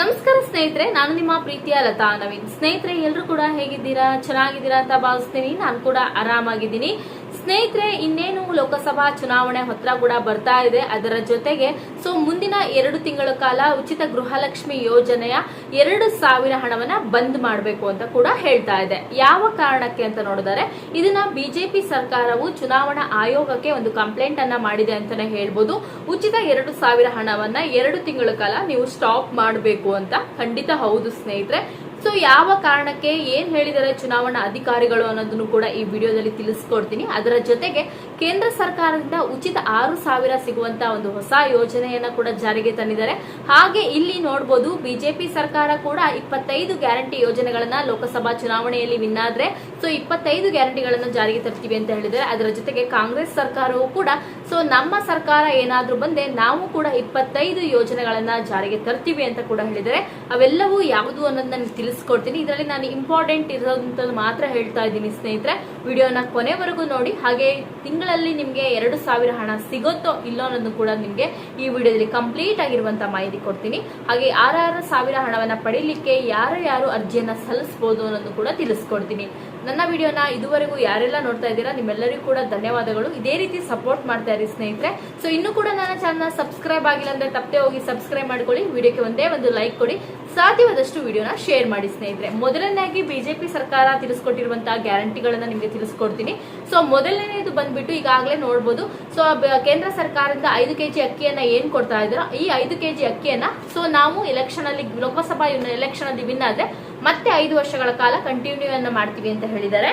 ನಮಸ್ಕಾರ ಸ್ನೇಹಿತರೆ, ನಾನು ನಿಮ್ಮ ಪ್ರೀತಿಯ ಲತಾ ನವೀನ್. ಸ್ನೇಹಿತರೆ, ಎಲ್ಲರೂ ಕೂಡ ಹೇಗಿದ್ದೀರಾ? ಚೆನ್ನಾಗಿದ್ದೀರಾ ಅಂತ ಭಾವಿಸ್ತೀನಿ. ನಾನು ಕೂಡ ಆರಾಮಾಗಿದ್ದೀನಿ. ಸ್ನೇಹಿತರೆ, ಇನ್ನೇನು ಲೋಕಸಭಾ ಚುನಾವಣೆ ಹತ್ರ ಕೂಡ ಬರ್ತಾ ಇದೆ. ಅದರ ಜೊತೆಗೆ, ಸೊ ಮುಂದಿನ ಎರಡು ತಿಂಗಳ ಕಾಲ ಉಚಿತ ಗೃಹಲಕ್ಷ್ಮಿ ಯೋಜನೆಯ ಎರಡು ಸಾವಿರ ಹಣವನ್ನ ಬಂದ್ ಮಾಡಬೇಕು ಅಂತ ಕೂಡ ಹೇಳ್ತಾ ಇದೆ. ಯಾವ ಕಾರಣಕ್ಕೆ ಅಂತ ನೋಡಿದರೆ, ಇದನ್ನ ಬಿಜೆಪಿ ಸರ್ಕಾರವು ಚುನಾವಣಾ ಆಯೋಗಕ್ಕೆ ಒಂದು ಕಂಪ್ಲೇಂಟ್ ಅನ್ನ ಮಾಡಿದೆ ಅಂತಾನೆ ಹೇಳ್ಬೋದು. ಉಚಿತ ಎರಡು ಸಾವಿರ ಹಣವನ್ನ ಎರಡು ತಿಂಗಳ ಕಾಲ ನೀವು ಸ್ಟಾಪ್ ಮಾಡಬೇಕು ಅಂತ ಖಂಡಿತ ಹೌದು ಸ್ನೇಹಿತರೆ. ಸೊ ಯಾವ ಕಾರಣಕ್ಕೆ ಏನ್ ಹೇಳಿದ್ದಾರೆ ಚುನಾವಣಾ ಅಧಿಕಾರಿಗಳು ಅನ್ನೋದನ್ನು ಕೂಡ ಈ ವಿಡಿಯೋದಲ್ಲಿ ತಿಳಿಸ್ಕೊಡ್ತೀನಿ. ಅದರ ಜೊತೆಗೆ ಕೇಂದ್ರ ಸರ್ಕಾರದಿಂದ ಉಚಿತ ಆರು ಸಾವಿರ ಸಿಗುವಂತ ಒಂದು ಹೊಸ ಯೋಜನೆಯನ್ನ ಕೂಡ ಜಾರಿಗೆ ತಂದಿದ್ದಾರೆ. ಹಾಗೆ ಇಲ್ಲಿ ನೋಡಬಹುದು ಬಿಜೆಪಿ ಸರ್ಕಾರ ಕೂಡ ಇಪ್ಪತ್ತೈದು ಗ್ಯಾರಂಟಿ ಯೋಜನೆಗಳನ್ನ ಲೋಕಸಭಾ ಚುನಾವಣೆಯಲ್ಲಿ ವಿನ್ ಆದ್ರೆ ಸೊ ಇಪ್ಪತ್ತೈದು ಗ್ಯಾರಂಟಿಗಳನ್ನು ಜಾರಿಗೆ ತರ್ತೀವಿ ಅಂತ ಹೇಳಿದ್ದಾರೆ. ಅದರ ಜೊತೆಗೆ ಕಾಂಗ್ರೆಸ್ ಸರ್ಕಾರವು ಕೂಡ ಸೊ ನಮ್ಮ ಸರ್ಕಾರ ಏನಾದ್ರೂ ಬಂದೆ ನಾವು ಕೂಡ ಇಪ್ಪತ್ತೈದು ಯೋಜನೆಗಳನ್ನ ಜಾರಿಗೆ ತರ್ತೀವಿ ಅಂತ ಕೂಡ ಹೇಳಿದ್ದಾರೆ. ಅವೆಲ್ಲವೂ ಯಾವುದು ಅನ್ನೋದನ್ನ ನಾನು ತಿಳಿಸ್ಕೊಡ್ತೀನಿ. ಇದರಲ್ಲಿ ನಾನು ಇಂಪಾರ್ಟೆಂಟ್ ಇರೋದಂಥದ್ದು ಮಾತ್ರ ಹೇಳ್ತಾ ಇದ್ದೀನಿ ಸ್ನೇಹಿತರೆ. ವಿಡಿಯೋನ ಕೊನೆವರೆಗೂ ನೋಡಿ. ಹಾಗೆ ತಿಂಗಳಲ್ಲಿ ನಿಮಗೆ ಎರಡು ಸಾವಿರ ಹಣ ಸಿಗುತ್ತೋ ಇಲ್ಲೋ ಅನ್ನೋದು ಕೂಡ ನಿಮಗೆ ಈ ವಿಡಿಯೋದಲ್ಲಿ ಕಂಪ್ಲೀಟ್ ಆಗಿರುವಂತಹ ಮಾಹಿತಿ ಕೊಡ್ತೀನಿ. ಹಾಗೆ ಆರಾರು ಸಾವಿರ ಹಣವನ್ನ ಪಡೀಲಿಕ್ಕೆ ಯಾರು ಯಾರು ಅರ್ಜಿಯನ್ನ ಸಲ್ಲಿಸಬಹುದು ಅನ್ನೋದು ಕೂಡ ತಿಳಿಸ್ಕೊಡ್ತೀನಿ. ನನ್ನ ವಿಡಿಯೋನ ಇದುವರೆಗೂ ಯಾರೆಲ್ಲ ನೋಡ್ತಾ ಇದ್ದೀರಾ, ನಿಮ್ಮೆಲ್ಲರಿಗೂ ಕೂಡ ಧನ್ಯವಾದಗಳು. ಇದೇ ರೀತಿ ಸಪೋರ್ಟ್ ಮಾಡ್ತಾ ಇರಿ ಸ್ನೇಹಿತರೆ. ಸೊ ಇನ್ನು ಕೂಡ ನನ್ನ ಚಾನಲ್ ಸಬ್ಸ್ಕ್ರೈಬ್ ಆಗಿಲ್ಲ ಅಂದ್ರೆ ತಪ್ಪದೆ ಹೋಗಿ ಸಬ್ಸ್ಕ್ರೈಬ್ ಮಾಡ್ಕೊಳ್ಳಿ. ವಿಡಿಯೋಕ್ಕೆ ಒಂದೇ ಒಂದು ಲೈಕ್ ಕೊಡಿ. ಸಾಧ್ಯವಾದಷ್ಟು ವಿಡಿಯೋನ ಶೇರ್ ಮಾಡಿ ಸ್ನೇಹಿತರೆ. ಮೊದಲನೇದಾಗಿ ಬಿಜೆಪಿ ಸರ್ಕಾರ ತಿಳಿಸ್ಕೊಟ್ಟಿರುವಂತಹ ಗ್ಯಾರಂಟಿಗಳನ್ನ ನಿಮಗೆ ತಿಳಿಸ್ಕೊಡ್ತೀನಿ. ಸೊ ಮೊದಲನೇದು ಬಂದ್ಬಿಟ್ಟು ಈಗಾಗಲೇ ನೋಡ್ಬೋದು. ಸೊ ಕೇಂದ್ರ ಸರ್ಕಾರದಿಂದ ಐದು ಕೆಜಿ ಅಕ್ಕಿಯನ್ನ ಏನ್ ಕೊಡ್ತಾ ಇದ್ರು ಈ ಐದು ಕೆಜಿ ಅಕ್ಕಿಯನ್ನ ಸೊ ನಾವು ಎಲೆಕ್ಷನ್ ಅಲ್ಲಿ, ಲೋಕಸಭಾ ಎಲೆಕ್ಷನ್ ಅಲ್ಲಿ ವಿನ್ ಆದ್ರೆ ಮತ್ತೆ ಐದು ವರ್ಷಗಳ ಕಾಲ ಕಂಟಿನ್ಯೂ ಅನ್ನ ಮಾಡ್ತೀವಿ ಅಂತ ಹೇಳಿದ್ದಾರೆ.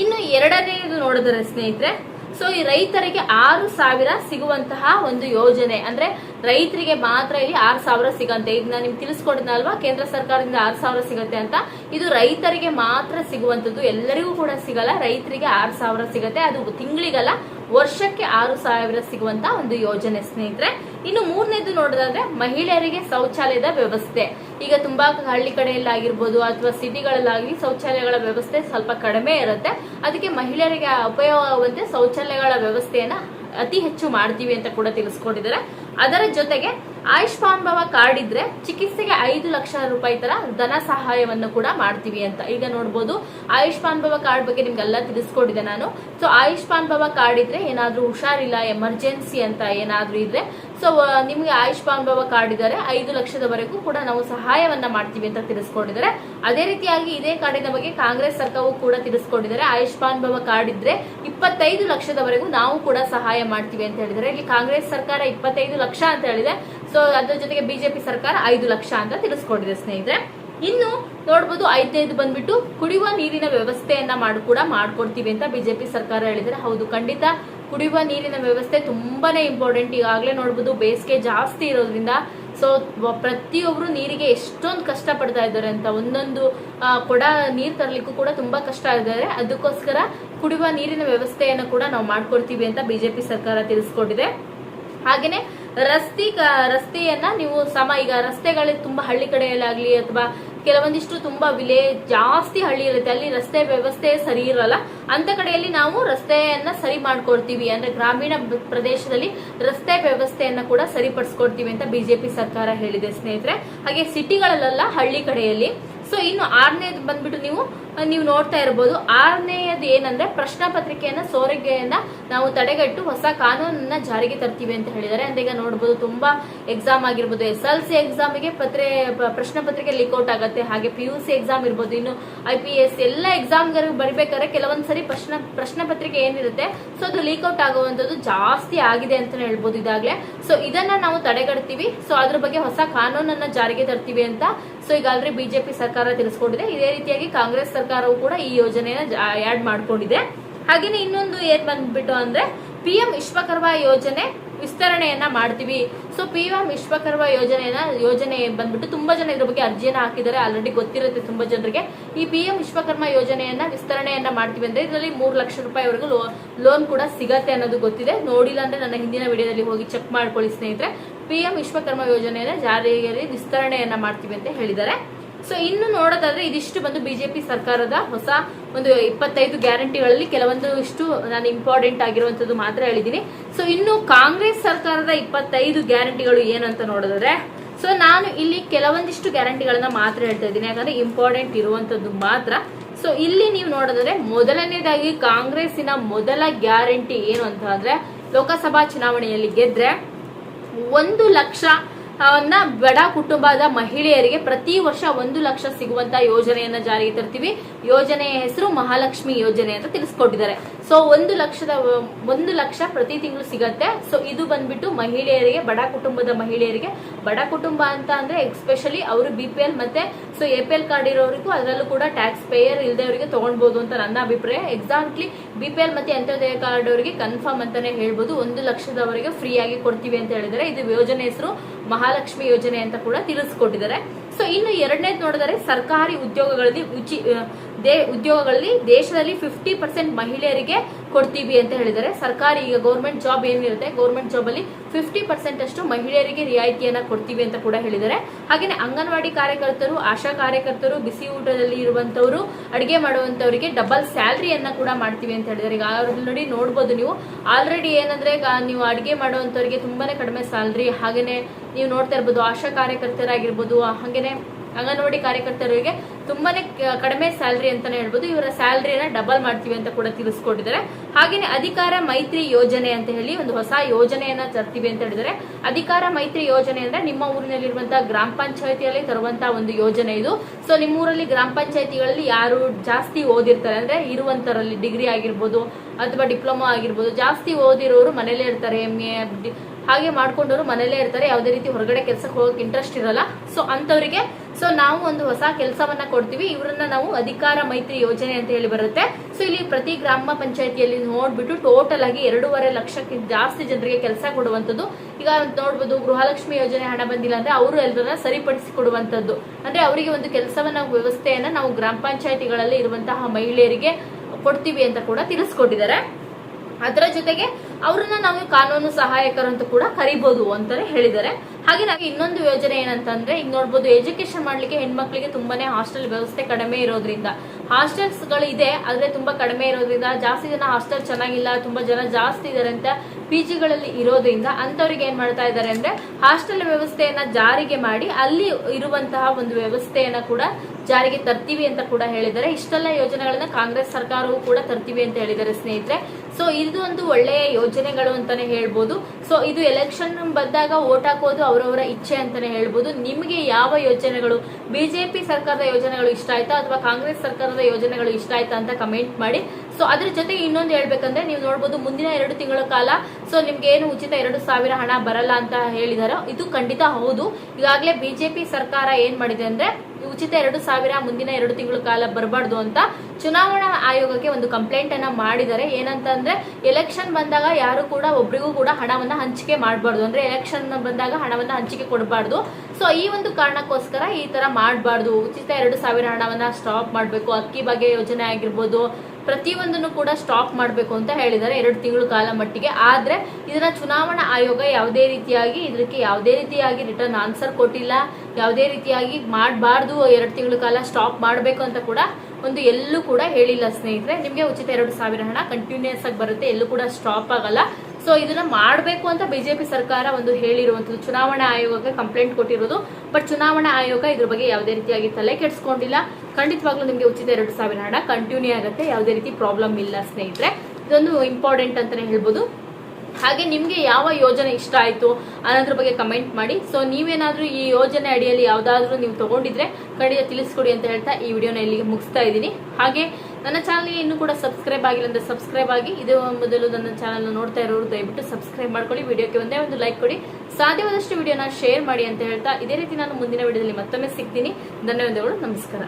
ಇನ್ನು ಎರಡನೇದು ನೋಡಿದ್ರೆ ಸ್ನೇಹಿತರೆ ಸೊ ಈ ರೈತರಿಗೆ ಆರು ಸಾವಿರ ಸಿಗುವಂತಹ ಒಂದು ಯೋಜನೆ. ಅಂದ್ರೆ ರೈತರಿಗೆ ಮಾತ್ರ ಇಲ್ಲಿ ಆರು ಸಾವಿರ ಸಿಗಂತೆ. ಇದನ್ನ ನಾನು ನಿಮ್ಗೆ ತಿಳಿಸ್ಕೊಡಿದ್ನಲ್ವಾ? ಕೇಂದ್ರ ಸರ್ಕಾರದಿಂದ ಆರು ಸಾವಿರ ಸಿಗತ್ತೆ ಅಂತ. ಇದು ರೈತರಿಗೆ ಮಾತ್ರ ಸಿಗುವಂತದ್ದು ಎಲ್ಲರಿಗೂ ಕೂಡ ಸಿಗಲ್ಲ. ರೈತರಿಗೆ ಆರು ಸಾವಿರ ಸಿಗತ್ತೆ. ಅದು ತಿಂಗಳಿಗಲ್ಲ ವರ್ಷಕ್ಕೆ ಆರು ಸಾವಿರ ಸಿಗುವಂತ ಒಂದು ಯೋಜನೆ, ಸ್ನೇಹಿತರೆ. ಇನ್ನು ಮೂರನೇದು ನೋಡೋದಾದ್ರೆ ಮಹಿಳೆಯರಿಗೆ ಶೌಚಾಲಯದ ವ್ಯವಸ್ಥೆ. ಈಗ ತುಂಬಾ ಹಳ್ಳಿ ಕಡೆಯಲ್ಲಾಗಿರ್ಬೋದು ಅಥವಾ ಸಿಟಿಗಳಲ್ಲಾಗಲಿ ಶೌಚಾಲಯಗಳ ವ್ಯವಸ್ಥೆ ಸ್ವಲ್ಪ ಕಡಿಮೆ ಇರುತ್ತೆ. ಅದಕ್ಕೆ ಮಹಿಳೆಯರಿಗೆ ಉಪಯೋಗವಾಗುವಂತೆ ಶೌಚಾಲಯಗಳ ವ್ಯವಸ್ಥೆಯನ್ನ ಅತಿ ಹೆಚ್ಚು ಮಾಡ್ತೀವಿ ಅಂತ ಕೂಡ ತಿಳಿಸ್ಕೊಂಡಿದ್ದಾರೆ. ಅದರ ಜೊತೆಗೆ ಆಯುಷ್ಮಾನ್ ಭವ ಕಾರ್ಡ್ ಇದ್ರೆ ಚಿಕಿತ್ಸೆಗೆ ಐದು ಲಕ್ಷ ರೂಪಾಯಿ ತರ ಧನ ಸಹಾಯವನ್ನು ಕೂಡ ಮಾಡ್ತೀವಿ ಅಂತ. ಈಗ ನೋಡ್ಬೋದು ಆಯುಷ್ಮಾನ್ ಭವ ಕಾರ್ಡ್ ಬಗ್ಗೆ ನಿಮ್ಗೆಲ್ಲ ತಿಳಿಸ್ಕೊಂಡಿದೆ ನಾನು. ಸೊ ಆಯುಷ್ಮಾನ್ ಭವ ಕಾರ್ಡ್ ಇದ್ರೆ ಏನಾದ್ರೂ ಹುಷಾರಿಲ್ಲ ಎಮರ್ಜೆನ್ಸಿ ಅಂತ ಏನಾದ್ರೂ ಇದ್ರೆ ಸೊ ನಿಮ್ಗೆ ಆಯುಷ್ಮಾನ್ ಭವ ಕಾರ್ಡ್ ಇದ್ದಾರೆ, ಐದು ಲಕ್ಷದವರೆಗೂ ಕೂಡ ನಾವು ಸಹಾಯವನ್ನ ಮಾಡ್ತೀವಿ ಅಂತ ತಿಳಿಸ್ಕೊಂಡಿದ್ದಾರೆ ಅದೇ ರೀತಿಯಾಗಿ ಇದೇ ಕಾರ್ಡಿನ ಬಗ್ಗೆ ಕಾಂಗ್ರೆಸ್ ಸರ್ಕಾರವು ಕೂಡ ತಿಳಿಸ್ಕೊಂಡಿದ್ದಾರೆ ಆಯುಷ್ಮಾನ್ ಭವ ಕಾರ್ಡ್ ಇದ್ರೆ ಇಪ್ಪತ್ತೈದು ಲಕ್ಷದವರೆಗೂ ನಾವು ಕೂಡ ಸಹಾಯ ಮಾಡ್ತೀವಿ ಅಂತ ಹೇಳಿದ್ದಾರೆ. ಇಲ್ಲಿ ಕಾಂಗ್ರೆಸ್ ಸರ್ಕಾರ ಇಪ್ಪತ್ತೈದು ಲಕ್ಷ ಅಂತ ಹೇಳಿದೆ. ಸೊ ಅದ್ರ ಜೊತೆಗೆ ಬಿಜೆಪಿ ಸರ್ಕಾರ ಐದು ಲಕ್ಷ ಅಂತ ತಿಳಿಸ್ಕೊಂಡಿದೆ, ಸ್ನೇಹಿತರೆ. ಇನ್ನು ನೋಡ್ಬೋದು ಐದನೇದು ಬಂದ್ಬಿಟ್ಟು ಕುಡಿಯುವ ನೀರಿನ ವ್ಯವಸ್ಥೆಯನ್ನ ಮಾಡಿ ಕೂಡ ಮಾಡ್ಕೊಡ್ತೀವಿ ಅಂತ ಬಿಜೆಪಿ ಸರ್ಕಾರ ಹೇಳಿದರೆ ಹೌದು, ಖಂಡಿತ ಕುಡಿಯುವ ನೀರಿನ ವ್ಯವಸ್ಥೆ ತುಂಬಾನೇ ಇಂಪಾರ್ಟೆಂಟ್ ಈಗಾಗಲೇ ನೋಡ್ಬೋದು ಬೇಸಿಗೆ ಜಾಸ್ತಿ ಇರೋದ್ರಿಂದ ಸೊ ಪ್ರತಿಯೊಬ್ರು ನೀರಿಗೆ ಎಷ್ಟೊಂದು ಕಷ್ಟ ಪಡ್ತಾ ಇದ್ದಾರೆ ಅಂತ ಒಂದೊಂದು ಕೊಡ ನೀರು ತರಲಿಕ್ಕೂ ಕೂಡ ತುಂಬಾ ಕಷ್ಟ ಇದ್ದಾರೆ. ಅದಕ್ಕೋಸ್ಕರ ಕುಡಿಯುವ ನೀರಿನ ವ್ಯವಸ್ಥೆಯನ್ನು ಕೂಡ ನಾವು ಮಾಡ್ಕೊಡ್ತೀವಿ ಅಂತ ಬಿಜೆಪಿ ಸರ್ಕಾರ ತಿಳಿಸ್ಕೊಟ್ಟಿದೆ. ಹಾಗೇನೆ ರಸ್ತೆ ರಸ್ತೆಯನ್ನ ನೀವು ಸಮ, ಈಗ ರಸ್ತೆಗಳ ತುಂಬಾ ಹಳ್ಳಿ ಕಡೆಯಲ್ಲಾಗ್ಲಿ ಅಥವಾ ಕೆಲವೊಂದಿಷ್ಟು ತುಂಬಾ ವಿಲೇಜ್ ಜಾಸ್ತಿ ಹಳ್ಳಿ ಇರುತ್ತೆ, ಅಲ್ಲಿ ರಸ್ತೆ ವ್ಯವಸ್ಥೆ ಸರಿ ಇರಲ್ಲ. ಅಂತ ಕಡೆಯಲ್ಲಿ ನಾವು ರಸ್ತೆಯನ್ನ ಸರಿ ಮಾಡ್ಕೊಡ್ತೀವಿ ಅಂದ್ರೆ ಗ್ರಾಮೀಣ ಪ್ರದೇಶದಲ್ಲಿ ರಸ್ತೆ ವ್ಯವಸ್ಥೆಯನ್ನ ಕೂಡ ಸರಿಪಡಿಸ್ಕೊಡ್ತೀವಿ ಅಂತ ಬಿಜೆಪಿ ಸರ್ಕಾರ ಹೇಳಿದೆ ಸ್ನೇಹಿತರೆ. ಹಾಗೆ ಸಿಟಿಗಳಲ್ಲೆಲ್ಲ ಹಳ್ಳಿ ಕಡೆಯಲ್ಲಿ ಸೊ ಇನ್ನು ಆರನೇದು ಬಂದ್ಬಿಟ್ಟು ನೀವು ನೀವು ನೋಡ್ತಾ ಇರಬಹುದು ಆರನೆಯದು ಏನಂದ್ರೆ ಪ್ರಶ್ನೆ ಪತ್ರಿಕೆಯನ್ನ ಸೋರಿಕೆಯನ್ನ ನಾವು ತಡೆಗಟ್ಟು ಹೊಸ ಕಾನೂನನ್ನ ಜಾರಿಗೆ ತರ್ತೀವಿ ಅಂತ ಹೇಳಿದ್ದಾರೆ. ಅಂದ್ರೆ ಈಗ ನೋಡಬಹುದು ತುಂಬಾ ಎಕ್ಸಾಮ್ ಆಗಿರ್ಬೋದು. ಎಸ್ ಎಲ್ ಸಿ ಎಕ್ಸಾಮಿಗೆ ಪತ್ರೆ ಪ್ರಶ್ನೆ ಪತ್ರಿಕೆ ಲೀಕ್ಔಟ್ ಆಗುತ್ತೆ. ಹಾಗೆ ಪಿ ಯು ಸಿ ಎಕ್ಸಾಮ್ ಇರ್ಬೋದು. ಇನ್ನು ಐ ಪಿ ಎಸ್ ಎಲ್ಲ ಎಕ್ಸಾಮ್ ಬರಿಬೇಕಾದ್ರೆ ಕೆಲವೊಂದ್ಸರಿ ಪ್ರಶ್ನೆ ಪ್ರಶ್ನೆ ಪತ್ರಿಕೆ ಏನಿರುತ್ತೆ, ಸೊ ಅದು ಲೀಕ್ಔಟ್ ಆಗುವಂತದ್ದು ಜಾಸ್ತಿ ಆಗಿದೆ ಅಂತ ಹೇಳ್ಬೋದು ಇದಾಗ್ಲೇ. ಸೊ ಇದನ್ನ ನಾವು ತಡೆಗಡ್ತೀವಿ ಸೊ ಅದ್ರ ಬಗ್ಗೆ ಹೊಸ ಕಾನೂನನ್ನ ಜಾರಿಗೆ ತರ್ತೀವಿ ಅಂತ. ಸೊ ಈಗ ಆಲ್ರೆಡಿ ಬಿಜೆಪಿ ಸರ್ಕಾರ ತಿಳಿಸ್ಕೊಂಡಿದೆ. ಇದೇ ರೀತಿಯಾಗಿ ಕಾಂಗ್ರೆಸ್ ಸರ್ಕಾರವು ಕೂಡ ಈ ಯೋಜನೆಯನ್ನ ಆಡ್ ಮಾಡ್ಕೊಂಡಿದೆ. ಹಾಗೇನೆ ಇನ್ನೊಂದು ಏನ್ ಬಂದ್ಬಿಟ್ಟು ಅಂದ್ರೆ ಪಿ ಎಂ ವಿಶ್ವಕರ್ಮ ಯೋಜನೆ ವಿಸ್ತರಣೆಯನ್ನ ಮಾಡ್ತೀವಿ. ಸೊ ಪಿ ಎಂ ವಿಶ್ವಕರ್ಮ ಯೋಜನೆಯನ್ನ, ಯೋಜನೆ ಬಂದ್ಬಿಟ್ಟು ತುಂಬಾ ಜನ ಇದ್ರ ಬಗ್ಗೆ ಅರ್ಜಿಯನ್ನ ಹಾಕಿದ್ದಾರೆ. ಆಲ್ರೆಡಿ ಗೊತ್ತಿರುತ್ತೆ ತುಂಬಾ ಜನರಿಗೆ. ಈ ಪಿ ಎಂ ವಿಶ್ವಕರ್ಮ ಯೋಜನೆಯನ್ನ ವಿಸ್ತರಣೆಯನ್ನ ಮಾಡ್ತೀವಿ ಅಂದ್ರೆ ಇದರಲ್ಲಿ ಮೂರು ಲಕ್ಷ ರೂಪಾಯಿವರೆಗೂ ಲೋನ್ ಕೂಡ ಸಿಗತ್ತೆ ಅನ್ನೋದು ಗೊತ್ತಿದೆ. ನೋಡಿಲ್ಲ ಅಂದ್ರೆ ನನ್ನ ಹಿಂದಿನ ವಿಡಿಯೋದಲ್ಲಿ ಹೋಗಿ ಚೆಕ್ ಮಾಡ್ಕೊಳ್ಳಿ ಸ್ನೇಹಿತರೆ. ಪಿ ಎಂ ವಿಶ್ವಕರ್ಮ ಯೋಜನೆಯನ್ನ ಜಾರಿಯಲ್ಲಿ ವಿಸ್ತರಣೆಯನ್ನ ಮಾಡ್ತೀವಿ ಅಂತ ಹೇಳಿದ್ದಾರೆ. ಸೊ ಇನ್ನು ನೋಡೋದಾದ್ರೆ ಇದಿಷ್ಟು ಬಂದು ಬಿಜೆಪಿ ಸರ್ಕಾರದ ಹೊಸ ಒಂದು ಇಪ್ಪತ್ತೈದು ಗ್ಯಾರಂಟಿಗಳಲ್ಲಿ ಕೆಲವೊಂದು ಇಷ್ಟು ನಾನು ಇಂಪಾರ್ಟೆಂಟ್ ಆಗಿರುವಂತದ್ದು ಮಾತ್ರ ಹೇಳಿದ್ದೀನಿ. ಸೊ ಇನ್ನು ಕಾಂಗ್ರೆಸ್ ಸರ್ಕಾರದ ಇಪ್ಪತ್ತೈದು ಗ್ಯಾರಂಟಿಗಳು ಏನಂತ ನೋಡಿದ್ರೆ ಸೊ ನಾನು ಇಲ್ಲಿ ಕೆಲವೊಂದಿಷ್ಟು ಗ್ಯಾರಂಟಿಗಳನ್ನ ಮಾತ್ರ ಹೇಳ್ತಾ ಇದ್ದೀನಿ. ಯಾಕಂದ್ರೆ ಇಂಪಾರ್ಟೆಂಟ್ ಇರುವಂತದ್ದು ಮಾತ್ರ. ಸೊ ಇಲ್ಲಿ ನೀವು ನೋಡಿದ್ರೆ ಮೊದಲನೇದಾಗಿ ಕಾಂಗ್ರೆಸ್ಸಿನ ಮೊದಲ ಗ್ಯಾರಂಟಿ ಏನು ಅಂತ ಅಂದ್ರೆ ಲೋಕಸಭಾ ಚುನಾವಣೆಯಲ್ಲಿ ಗೆದ್ರೆ ಒಂದು ಲಕ್ಷ ಅವನ್ನ ಬಡ ಕುಟುಂಬದ ಮಹಿಳೆಯರಿಗೆ ಪ್ರತಿ ವರ್ಷ ಒಂದು ಲಕ್ಷ ಸಿಗುವಂತ ಯೋಜನೆಯನ್ನ ಜಾರಿಗೆ ತರ್ತೀವಿ. ಯೋಜನೆಯ ಹೆಸರು ಮಹಾಲಕ್ಷ್ಮಿ ಯೋಜನೆ ಅಂತ ತಿಳಿಸ್ಕೊಟ್ಟಿದ್ದಾರೆ. ಸೊ ಒಂದು ಲಕ್ಷದ, ಒಂದು ಲಕ್ಷ ಪ್ರತಿ ತಿಂಗಳು ಸಿಗತ್ತೆ. ಸೊ ಇದು ಬಂದ್ಬಿಟ್ಟು ಮಹಿಳೆಯರಿಗೆ, ಬಡ ಕುಟುಂಬದ ಮಹಿಳೆಯರಿಗೆ, ಬಡ ಕುಟುಂಬ ಅಂತ ಅಂದ್ರೆ ಎಕ್ಸ್ಪೆಷಲಿ ಅವರು ಬಿ ಪಿ ಎಲ್ ಮತ್ತೆ so A P L card ಇರೋರಿಗೂ ಅದರಲ್ಲೂ ಕೂಡ ಟ್ಯಾಕ್ಸ್ ಪೇಯರ್ ಇಲ್ಲದವರಿಗೆ ತಗೊಳ್ಬಹುದು ಅಂತ ನನ್ನ ಅಭಿಪ್ರಾಯ. ಎಕ್ಸಾಕ್ಟ್ಲಿ ಬಿ ಪಿ ಎಲ್ ಮತ್ತೆ ಅಂತ್ಯೋದಯ ಕಾರ್ಡ್ ಅವರಿಗೆ ಕನ್ಫರ್ಮ್ ಅಂತಾನೆ ಹೇಳ್ಬೋದು. ಒಂದು ಲಕ್ಷದವರೆಗೆ ಫ್ರೀ ಆಗಿ ಕೊಡ್ತೀವಿ ಅಂತ ಹೇಳಿದರೆ ಇದು ಯೋಜನೆ ಹೆಸರು ಮಹಾಲಕ್ಷ್ಮಿ ಯೋಜನೆ ಅಂತ ಕೂಡ ತಿಳಿಸ್ಕೊಟ್ಟಿದ್ದಾರೆ. ಸೊ ಇನ್ನು ಎರಡನೇದು ನೋಡಿದರೆ ಸರ್ಕಾರಿ ಉದ್ಯೋಗಗಳಲ್ಲಿ ಉಚಿ ದೇ ಉದ್ಯೋಗಗಳಲ್ಲಿ ದೇಶದಲ್ಲಿ ಫಿಫ್ಟಿ ಪರ್ಸೆಂಟ್ ಮಹಿಳೆಯರಿಗೆ ಕೊಡ್ತೀವಿ ಅಂತ ಹೇಳಿದರೆ ಸರ್ಕಾರಿ ಈಗ ಗೌರ್ಮೆಂಟ್ ಜಾಬ್ ಏನಿರುತ್ತೆ ಗೌರ್ಮೆಂಟ್ ಜಾಬ್ ಅಲ್ಲಿ ಫಿಫ್ಟಿ ಪರ್ಸೆಂಟ್ ಅಷ್ಟು ಮಹಿಳೆಯರಿಗೆ ರಿಯಾಯಿತಿಯನ್ನ ಕೊಡ್ತೀವಿ ಅಂತ ಕೂಡ ಹೇಳಿದ್ದಾರೆ. ಹಾಗೆಯೇ ಅಂಗನವಾಡಿ ಕಾರ್ಯಕರ್ತರು, ಆಶಾ ಕಾರ್ಯಕರ್ತರು, ಬಿಸಿ ಊಟದಲ್ಲಿ ಇರುವಂತವರು ಅಡಿಗೆ ಮಾಡುವಂತವರಿಗೆ ಡಬಲ್ ಸ್ಯಾಲರಿಯನ್ನ ಕೂಡ ಮಾಡ್ತೀವಿ ಅಂತ ಹೇಳಿದ್ದಾರೆ. ಈಗ ನೋಡಿ ನೋಡ್ಬೋದು ನೀವು. ಆಲ್ರೆಡಿ ಏನಂದ್ರೆ ನೀವು ಅಡಿಗೆ ಮಾಡುವಂತವರಿಗೆ ತುಂಬಾನೇ ಕಡಿಮೆ ಸ್ಯಾಲ್ರಿ ಹಾಗೇನೆ ನೀವು ನೋಡ್ತಾ ಇರ್ಬೋದು, ಆಶಾ ಕಾರ್ಯಕರ್ತರಾಗಿರ್ಬೋದು ಹಾಗೇನೆ ಅಂಗನವಾಡಿ ಕಾರ್ಯಕರ್ತರಿಗೆ ತುಂಬಾನೇ ಕಡಿಮೆ ಸ್ಯಾಲರಿ ಅಂತಾನೆ ಹೇಳ್ಬೋದು. ಇವರ ಸ್ಯಾಲರಿಯನ್ನ ಡಬಲ್ ಮಾಡ್ತೀವಿ ಅಂತ ಕೂಡ ತಿಳಿಸ್ಕೊಟ್ಟಿದ್ದಾರೆ. ಹಾಗೇನೆ ಅಧಿಕಾರ ಮೈತ್ರಿ ಯೋಜನೆ ಅಂತ ಹೇಳಿ ಒಂದು ಹೊಸ ಯೋಜನೆಯನ್ನ ತರ್ತೀವಿ ಅಂತ ಹೇಳಿದರೆ ಅಧಿಕಾರ ಮೈತ್ರಿ ಯೋಜನೆ ಅಂದ್ರೆ ನಿಮ್ಮ ಊರಿನಲ್ಲಿರುವಂತಹ ಗ್ರಾಮ ಪಂಚಾಯತಿಯಲ್ಲಿ ತರುವಂತಹ ಒಂದು ಯೋಜನೆ ಇದು. ಸೊ ನಿಮ್ಮ ಊರಲ್ಲಿ ಗ್ರಾಮ ಪಂಚಾಯತಿಗಳಲ್ಲಿ ಯಾರು ಜಾಸ್ತಿ ಓದಿರ್ತಾರೆ ಅಂದ್ರೆ ಇರುವಂತರಲ್ಲಿ ಡಿಗ್ರಿ ಆಗಿರ್ಬೋದು ಅಥವಾ ಡಿಪ್ಲೊಮಾ ಆಗಿರ್ಬೋದು, ಜಾಸ್ತಿ ಓದಿರೋರು ಮನೇಲೇ ಇರ್ತಾರೆ. ಎಂ ಎ ಹಾಗೆ ಮಾಡ್ಕೊಂಡವರು ಮನೇಲೇ ಇರ್ತಾರೆ, ಯಾವುದೇ ರೀತಿ ಹೊರಗಡೆ ಕೆಲಸಕ್ಕೆ ಹೋಗೋಕೆ ಇಂಟ್ರೆಸ್ಟ್ ಇರಲ್ಲ. ಸೊ ಅಂತವರಿಗೆ ಸೊ ನಾವು ಒಂದು ಹೊಸ ಕೆಲಸವನ್ನ ಕೊಡ್ತೀವಿ. ಇವರನ್ನ ನಾವು ಅಧಿಕಾರ ಮೈತ್ರಿ ಯೋಜನೆ ಅಂತ ಹೇಳಿ ಬರುತ್ತೆ. ಸೊ ಇಲ್ಲಿ ಪ್ರತಿ ಗ್ರಾಮ ಪಂಚಾಯತಿಯಲ್ಲಿ ನೋಡ್ಬಿಟ್ಟು ಟೋಟಲ್ ಆಗಿ ಎರಡೂವರೆ ಲಕ್ಷಕ್ಕಿಂತ ಜಾಸ್ತಿ ಜನರಿಗೆ ಕೆಲಸ ಕೊಡುವಂತದ್ದು ಈಗ ನೋಡ್ಬೋದು, ಗೃಹಲಕ್ಷ್ಮಿ ಯೋಜನೆ ಹಣ ಬಂದಿಲ್ಲ ಅಂದ್ರೆ ಅವರು ಎಲ್ಲರನ್ನ ಸರಿಪಡಿಸಿ ಕೊಡುವಂತದ್ದು ಅಂದ್ರೆ ಅವರಿಗೆ ಒಂದು ಕೆಲಸವನ್ನ, ವ್ಯವಸ್ಥೆಯನ್ನ ನಾವು ಗ್ರಾಮ ಪಂಚಾಯತಿಗಳಲ್ಲಿ ಇರುವಂತಹ ಮಹಿಳೆಯರಿಗೆ ಕೊಡ್ತೀವಿ ಅಂತ ಕೂಡ ತಿಳಿಸ್ಕೊಟ್ಟಿದ್ದಾರೆ. ಅದರ ಜೊತೆಗೆ ಅವ್ರನ್ನ ನಾವು ಕಾನೂನು ಸಹಾಯಕರು ಅಂತ ಕೂಡ ಕರಿಬಹುದು ಅಂತಾನೆ ಹೇಳಿದ್ದಾರೆ. ಹಾಗೆ ನಾವು ಇನ್ನೊಂದು ಯೋಜನೆ ಏನಂತಂದ್ರೆ, ಈಗ ನೋಡ್ಬೋದು ಎಜುಕೇಶನ್ ಮಾಡ್ಲಿಕ್ಕೆ ಹೆಣ್ಮಕ್ಳಿಗೆ ತುಂಬಾನೇ ಹಾಸ್ಟೆಲ್ ವ್ಯವಸ್ಥೆ ಕಡಿಮೆ ಇರೋದ್ರಿಂದ. ಹಾಸ್ಟೆಲ್ಸ್ಗಳು ಇದೆ ಆದ್ರೆ ತುಂಬಾ ಕಡಿಮೆ ಇರೋದ್ರಿಂದ, ಜಾಸ್ತಿ ಜನ ಹಾಸ್ಟೆಲ್ ಚೆನ್ನಾಗಿಲ್ಲ, ತುಂಬಾ ಜನ ಜಾಸ್ತಿ ಇದಾರೆ ಅಂತ ಪಿ ಜಿಗಳಲ್ಲಿ ಇರೋದ್ರಿಂದ ಅಂತವ್ರಿಗೆ ಏನ್ ಮಾಡ್ತಾ ಇದ್ದಾರೆ ಅಂದ್ರೆ, ಹಾಸ್ಟೆಲ್ ವ್ಯವಸ್ಥೆಯನ್ನ ಜಾರಿಗೆ ಮಾಡಿ ಅಲ್ಲಿ ಇರುವಂತಹ ಒಂದು ವ್ಯವಸ್ಥೆಯನ್ನ ಕೂಡ ಜಾರಿಗೆ ತರ್ತೀವಿ ಅಂತ ಕೂಡ ಹೇಳಿದ್ದಾರೆ. ಇಷ್ಟೆಲ್ಲ ಯೋಜನೆಗಳನ್ನ ಕಾಂಗ್ರೆಸ್ ಸರ್ಕಾರವು ಕೂಡ ತರ್ತೀವಿ ಅಂತ ಹೇಳಿದ್ದಾರೆ ಸ್ನೇಹಿತರೆ. ಸೊ ಇದು ಒಂದು ಒಳ್ಳೆಯ ಯೋಜನೆಗಳು ಅಂತಾನೆ ಹೇಳ್ಬೋದು. ಸೊ ಇದು ಎಲೆಕ್ಷನ್ ಬಂದಾಗ ಓಟ್ ಹಾಕೋದು ಅವರವರ ಇಚ್ಛೆ ಅಂತಾನೆ ಹೇಳ್ಬೋದು. ನಿಮಗೆ ಯಾವ ಯೋಜನೆಗಳು ಬಿಜೆಪಿ ಸರ್ಕಾರದ ಯೋಜನೆಗಳು ಇಷ್ಟ ಆಯ್ತಾ ಅಥವಾ ಕಾಂಗ್ರೆಸ್ ಸರ್ಕಾರದ ಯೋಜನೆಗಳು ಇಷ್ಟ ಆಯ್ತಾ ಅಂತ ಕಮೆಂಟ್ ಮಾಡಿ. ಸೊ ಅದ್ರ ಜೊತೆಗೆ ಇನ್ನೊಂದು ಹೇಳ್ಬೇಕಂದ್ರೆ ನೀವು ನೋಡ್ಬೋದು ಮುಂದಿನ ಎರಡು ತಿಂಗಳ ಕಾಲ ಸೊ ನಿಮ್ಗೆ ಏನು ಉಚಿತ ಎರಡು ಸಾವಿರ ಹಣ ಬರಲ್ಲ ಅಂತ ಹೇಳಿದಾರೋ, ಇದು ಖಂಡಿತ ಹೌದು. ಈಗಾಗಲೇ ಬಿಜೆಪಿ ಸರ್ಕಾರ ಏನ್ ಮಾಡಿದೆ ಅಂದ್ರೆ ಉಚಿತ ಎರಡು ಸಾವಿರ ಮುಂದಿನ ಎರಡು ತಿಂಗಳ ಕಾಲ ಬರಬಾರ್ದು ಅಂತ ಚುನಾವಣಾ ಆಯೋಗಕ್ಕೆ ಒಂದು ಕಂಪ್ಲೇಂಟ್ ಅನ್ನ ಮಾಡಿದ್ದಾರೆ. ಏನಂತ ಅಂದ್ರೆ ಎಲೆಕ್ಷನ್ ಬಂದಾಗ ಯಾರು ಕೂಡ ಒಬ್ರಿಗೂ ಕೂಡ ಹಣವನ್ನ ಹಂಚಿಕೆ ಮಾಡಬಾರ್ದು. ಅಂದ್ರೆ ಎಲೆಕ್ಷನ್ ಬಂದಾಗ ಹಣವನ್ನ ಹಂಚಿಕೆ ಕೊಡಬಾರ್ದು. ಸೊ ಈ ಒಂದು ಕಾರಣಕ್ಕೋಸ್ಕರ ಈ ತರ ಮಾಡಬಾರ್ದು. ಉಚಿತ ಎರಡು ಸಾವಿರ ಹಣವನ್ನ ಸ್ಟಾಪ್ ಮಾಡಬೇಕು. ಅಕ್ಕಿ ಬಗ್ಗೆ ಯೋಜನೆ ಆಗಿರ್ಬೋದು ಪ್ರತಿಯೊಂದನ್ನು ಕೂಡ ಸ್ಟಾಪ್ ಮಾಡಬೇಕು ಅಂತ ಹೇಳಿದ್ದಾರೆ. ಎರಡು ತಿಂಗಳು ಕಾಲ ಮಟ್ಟಿಗೆ. ಆದರೆ ಇದನ್ನ ಚುನಾವಣಾ ಆಯೋಗ ಯಾವುದೇ ರೀತಿಯಾಗಿ ಇದಕ್ಕೆ ಯಾವುದೇ ರೀತಿಯಾಗಿ ರಿಟರ್ನ್ ಆನ್ಸರ್ ಕೊಟ್ಟಿಲ್ಲ. ಯಾವುದೇ ರೀತಿಯಾಗಿ ಮಾಡಬಾರ್ದು ಎರಡು ತಿಂಗಳ ಕಾಲ ಸ್ಟಾಪ್ ಮಾಡಬೇಕು ಅಂತ ಕೂಡ ಒಂದು ಎಲ್ಲೂ ಕೂಡ ಹೇಳಿಲ್ಲ ಸ್ನೇಹಿತರೆ. ನಿಮಗೆ ಉಚಿತ ಎರಡು ಸಾವಿರ ಹಣ ಕಂಟಿನ್ಯೂಸ್ ಆಗಿ ಬರುತ್ತೆ. ಎಲ್ಲೂ ಕೂಡ ಸ್ಟಾಪ್ ಆಗಲ್ಲ. ಸೊ ಇದನ್ನ ಮಾಡಬೇಕು ಅಂತ ಬಿಜೆಪಿ ಸರ್ಕಾರ ಒಂದು ಹೇಳಿರುವಂತದ್ದು ಚುನಾವಣಾ ಆಯೋಗಕ್ಕೆ ಕಂಪ್ಲೇಂಟ್ ಕೊಟ್ಟಿರೋದು. ಬಟ್ ಚುನಾವಣಾ ಆಯೋಗ ಇದ್ರ ಬಗ್ಗೆ ಯಾವುದೇ ರೀತಿಯಾಗಿ ತಲೆ ಕೆಡಿಸ್ಕೊಂಡಿಲ್ಲ. ಖಂಡಿತವಾಗ್ಲೂ ನಿಮಗೆ ಉಚಿತ ಎರಡು ಸಾವಿರ ಹಣ ಕಂಟಿನ್ಯೂ ಆಗುತ್ತೆ. ಯಾವುದೇ ರೀತಿ ಪ್ರಾಬ್ಲಮ್ ಇಲ್ಲ, ಸ್ನೇಹಿತರೆ. ಇದೊಂದು ಇಂಪಾರ್ಟೆಂಟ್ ಅಂತಾನೆ ಹೇಳ್ಬೋದು. ಹಾಗೆ ನಿಮಗೆ ಯಾವ ಯೋಜನೆ ಇಷ್ಟ ಆಯ್ತು ಅನ್ನೋದ್ರ ಬಗ್ಗೆ ಕಮೆಂಟ್ ಮಾಡಿ. ಸೊ ನೀವೇನಾದರೂ ಈ ಯೋಜನೆ ಅಡಿಯಲ್ಲಿ ಯಾವುದಾದ್ರೂ ನೀವು ತಗೊಂಡಿದ್ರೆ ಖಂಡಿತ ತಿಳಿಸ್ಕೊಡಿ ಅಂತ ಹೇಳ್ತಾ ಈ ವಿಡಿಯೋನ ಇಲ್ಲಿಗೆ ಮುಗಿಸ್ತಾ ಇದ್ದೀನಿ. ಹಾಗೆ ನನ್ನ ಚಾನಲ್ಗೆ ಇನ್ನೂ ಕೂಡ ಸಬ್ಸ್ಕ್ರೈಬ್ ಆಗಿಲ್ಲ ಅಂದ್ರೆ ಸಬ್ಸ್ಕ್ರೈಬ್ ಆಗಿ, ಇದು ಮೊದಲು ನನ್ನ ಚಾನಲ್ನ ನೋಡ್ತಾ ಇರೋರು ದಯವಿಟ್ಟು ಸಬ್ಸ್ಕ್ರೈಬ್ ಮಾಡ್ಕೊಳ್ಳಿ. ವಿಡಿಯೋಕ್ಕೆ ಒಂದೇ ಒಂದು ಲೈಕ್ ಕೊಡಿ. ಸಾಧ್ಯವಾದಷ್ಟು ವಿಡಿಯೋನ ಶೇರ್ ಮಾಡಿ ಅಂತ ಹೇಳ್ತಾ ಇದೇ ರೀತಿ ನಾನು ಮುಂದಿನ ವಿಡಿಯೋದಲ್ಲಿ ಮತ್ತೊಮ್ಮೆ ಸಿಗ್ತೀನಿ. ಧನ್ಯವಾದಗಳು. ನಮಸ್ಕಾರ.